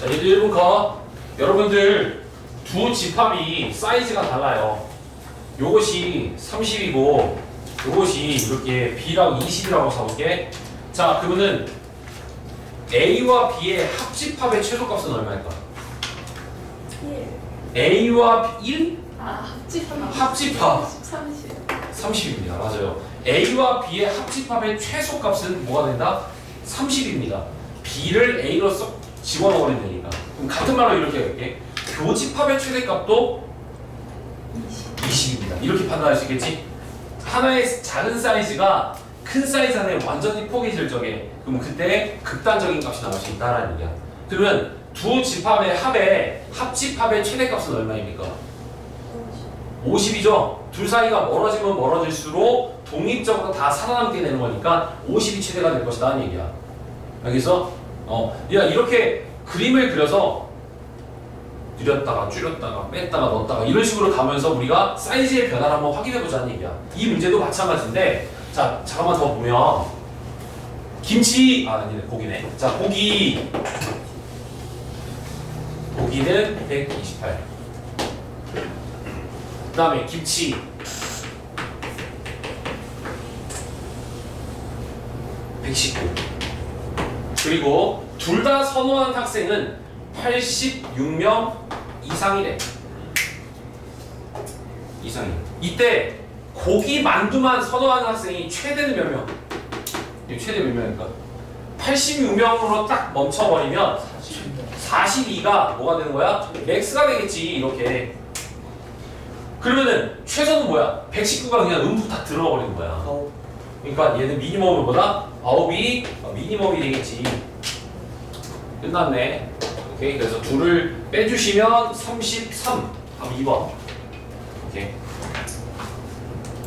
자, 이제 1분 컷. 여러분들 두 집합이 사이즈가 달라요. 요것이 30이고 요것이 이렇게 B랑 20이라고 잡을게. 자, 그러면은 A와 B의 합집합의 최소값은 얼마일까? 1. A와 1? 아, 합집합. 합집합. 30. 30입니다. 맞아요. A와 B의 합집합의 최소값은 뭐가 된다? 30입니다. B를 A로 써 집어넣으면 되니까. 그럼 같은 말로 이렇게 할게. 교집합의 최대값도 20. 20입니다. 이렇게 판단할 수 있겠지? 하나의 작은 사이즈가 큰 사이즈 안에 완전히 포개질 적에 그럼 그때 극단적인 값이 나올 수 있다라는 얘기야. 그러면 두 집합의 합의 합집합의 최대값은 얼마입니까? 50이죠. 둘 사이가 멀어지면 멀어질수록 독립적으로 다 살아남게 되는 거니까 50이 최대가 될 것이다는 얘기야. 알겠어? 어, 야 이렇게 그림을 그려서 줄였다가 줄였다가 뺐다가 넣었다가 이런 식으로 가면서 우리가 사이즈의 변화를 한번 확인해 보자는 얘기야. 이 문제도 마찬가지인데 자 잠깐만 더 보면 김치 아 아니네 고기네. 자 고기 고기는 128. 그다음에 김치 119. 그리고 둘 다 선호한 학생은 86명 이상이래. 이상이. 이때 고기 만두만 선호하는 학생이 최대는 몇 명? 최대 몇 명일까? 86명으로 딱 멈춰버리면 42가 뭐가 되는 거야? 맥스가 되겠지 이렇게. 그러면은 최소는 뭐야? 119가 그냥 음부 다 들어가 버리는 거야. 그러니까 얘는 미니멈을 보다 아홉이 미니멈이 되겠지. 끝났네. 오케이. 그래서 둘을 빼주시면 33. 답 2번. 오케이.